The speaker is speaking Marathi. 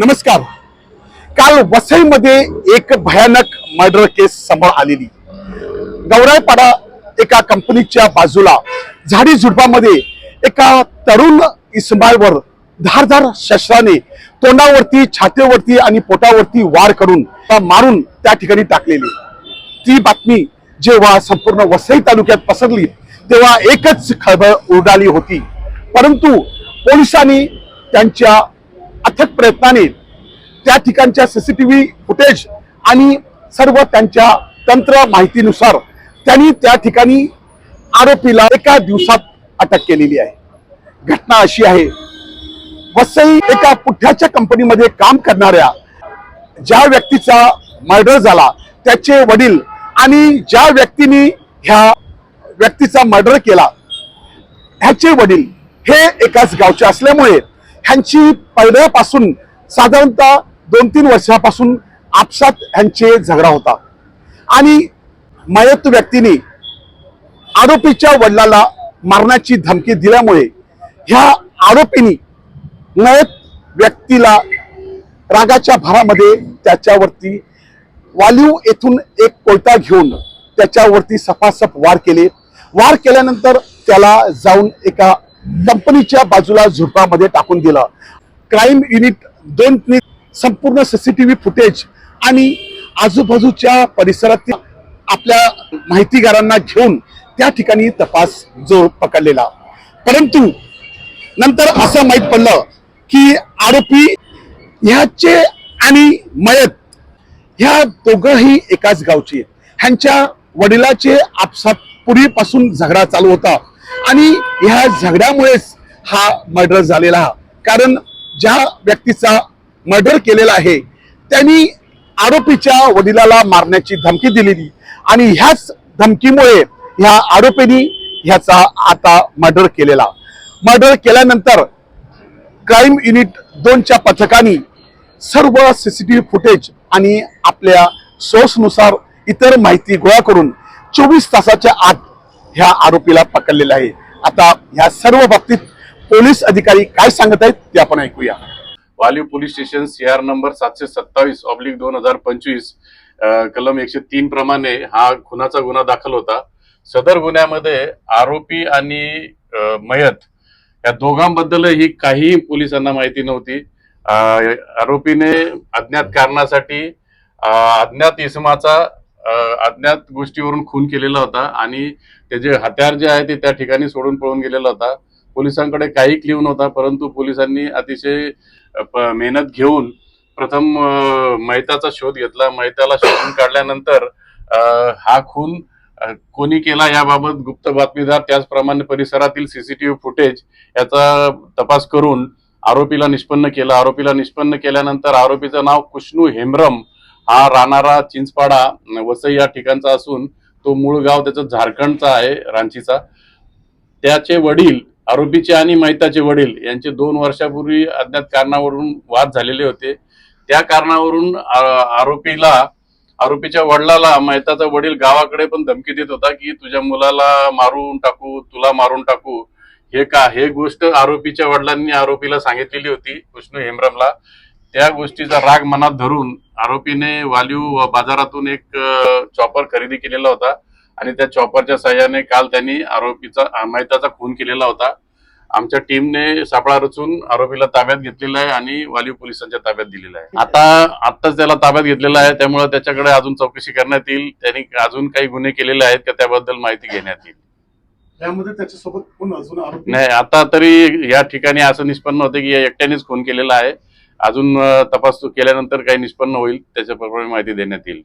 नमस्कार. काल वसईमध्ये एक भयानक मर्डर केस समोर आलेली. गौरायपाडा एका कंपनीच्या बाजूला झाडी झुडपामध्ये एका तरुण इस्माईलवर धारधार शस्त्राने तोंडावरती छातीवरती आणि पोटावरती वार करून मारून त्या ठिकाणी टाकलेली. ती बातमी जेव्हा संपूर्ण वसई तालुक्यात पसरली तेव्हा एकच खळबळ उडाली होती. परंतु पोलिसांनी त्यांच्या अथक प्रयत्नाने त्या ठिकाणच्या सीसीटीव्ही फुटेज आणि सर्व त्यांच्या तंत्र माहितीनुसार त्यांनी त्या ठिकाणी आरोपीला एका दिवसात अटक केलेली आहे. घटना अशी आहे वसई एका पुठ्याच्या कंपनीमध्ये काम करणाऱ्या ज्या व्यक्तीचा मर्डर झाला त्याचे वडील आणि ज्या व्यक्तीने ह्या व्यक्तीचा मर्डर केला ह्याचे वडील हे एकाच गावचे असल्यामुळे ह्यांची पहिल्यापासून साधारणतः दोन तीन वर्षापासून आपसात ह्यांचे झगडा होता. आणि मयत व्यक्तीने आरोपीच्या वडिलाला मारण्याची धमकी दिल्यामुळे ह्या आरोपीनी मयत व्यक्तीला रागाच्या भरामध्ये त्याच्यावरती वालीव येथून एक कोयता घेऊन त्याच्यावरती सपासप वार केले. वार केल्यानंतर त्याला जाऊन एका कंपनीच्या बाजूला झुडपामध्ये टाकून दिलं. क्राईम युनिट दोन संपूर्ण सीसीटीव्ही फुटेज आणि आजूबाजूच्या परिसरातील आपल्या माहितीगारांना घेऊन त्या ठिकाणी तपास जोर पकडलेला. परंतु नंतर असं माहीत पडलं की आरोपी ह्याचे आणि मयत ह्या दोघंही एकाच गावचे. ह्यांच्या वडिलाचे आपसात पूर्वीपासून झगडा चालू होता. आणि ह्या झगड्यामुळेच हा मर्डर झालेला हा. कारण ज्या व्यक्तीचा मर्डर केलेला आहे त्यांनी आरोपीच्या वडिलाला मारण्याची धमकी दिलेली आणि ह्याच धमकीमुळे ह्या आरोपींनी ह्याचा आता मर्डर केलेला मर्डर केल्यानंतर क्राईम युनिट दोनच्या पथकाने सर्व सीसीटीव्ही फुटेज आणि आपल्या सोर्सनुसार इतर माहिती गोळा करून चोवीस तासाच्या आत ह्या आरोपीला पकडलेलं आहे. आता ह्या सर्व बाबतीत पोलीस अधिकारी काय सांगत आहेत ते आपण ऐकूया. Waliv police station CR number सातशे सत्तावीस ऑब्लिक दोन हजार पंचवीस कलम एकशे तीन प्रमाणे हा खुनाचा गुन्हा दाखल होता. सदर गुन्ह्यामध्ये आरोपी आणि मयत या दोघांबद्दलही काही पोलिसांना माहिती नव्हती. आरोपीने अज्ञात कारणासाठी अज्ञात इसमाचा अज्ञात गोष्टीवरून खून केलेला होता आणि त्याचे हत्यार जे आहे ते त्या ठिकाणी सोडून पळून गेलेला होता. पोलिसांकडे काही क्लिव नव्हता परंतु पोलिसांनी अतिशय प- मेहनत घेऊन प्रथम मैताचा शोध घेतला. मैताला शोधून काढल्यानंतर हा खून कोणी केला याबाबत गुप्त बातमीदार त्याचप्रमाणे परिसरातील सीसीटीव्ही फुटेज याचा तपास करून आरोपीला निष्पन्न केला. आरोपीला निष्पन्न केल्यानंतर आरोपीचं नाव कुष्णू हेमरम हा राहणारा चिंचपाडा वसई या ठिकाणचा असून तो मूळ गाव त्याचा झारखंडचा आहे रांचीचा. त्याचे वडील आरोपीचे आणि मैताचे वडील यांचे दोन वर्षापूर्वी अज्ञात कारणावरून वाद झालेले होते. त्या कारणावरून आरोपीला आरोपीच्या वडिलाला मैताचा वडील गावाकडे पण धमकी देत होता की तुझ्या मुलाला मारून टाकू तुला मारून टाकू. हे का हे गोष्ट आरोपीच्या वडिलांनी आरोपीला सांगितलेली होती कृष्ण हेमरमला. त्या गोष्टीचा राग मनात धरून आरोपीने वालीव बाजारातून एक चॉपर खरेदी केलेला होता. आणि त्या चॉपरच्या सहाय्याने काल त्यांनी आरोपीचा मैताचा खून केलेला होता. आमच्या टीमने सापळा रचून आरोपीला ताब्यात घेतलेला आहे आणि वालीव पोलिसांच्या ताब्यात दिलेला आहे. आता आत्ताच त्याला ताब्यात घेतलेला आहे. त्यामुळे त्याच्याकडे अजून चौकशी करण्यात येईल. त्यांनी अजून काही गुन्हे केलेले आहेत का त्याबद्दल माहिती घेण्यात येईल. त्यामध्ये त्याच्यासोबत कोण अजून नाही आता तरी या ठिकाणी असं निष्पन्न होते की या एकट्यानेच खून केलेला आहे. अजून तपास केल्यानंतर काही निष्पन्न होईल त्याच्याप्रमाणे माहिती देण्यात येईल.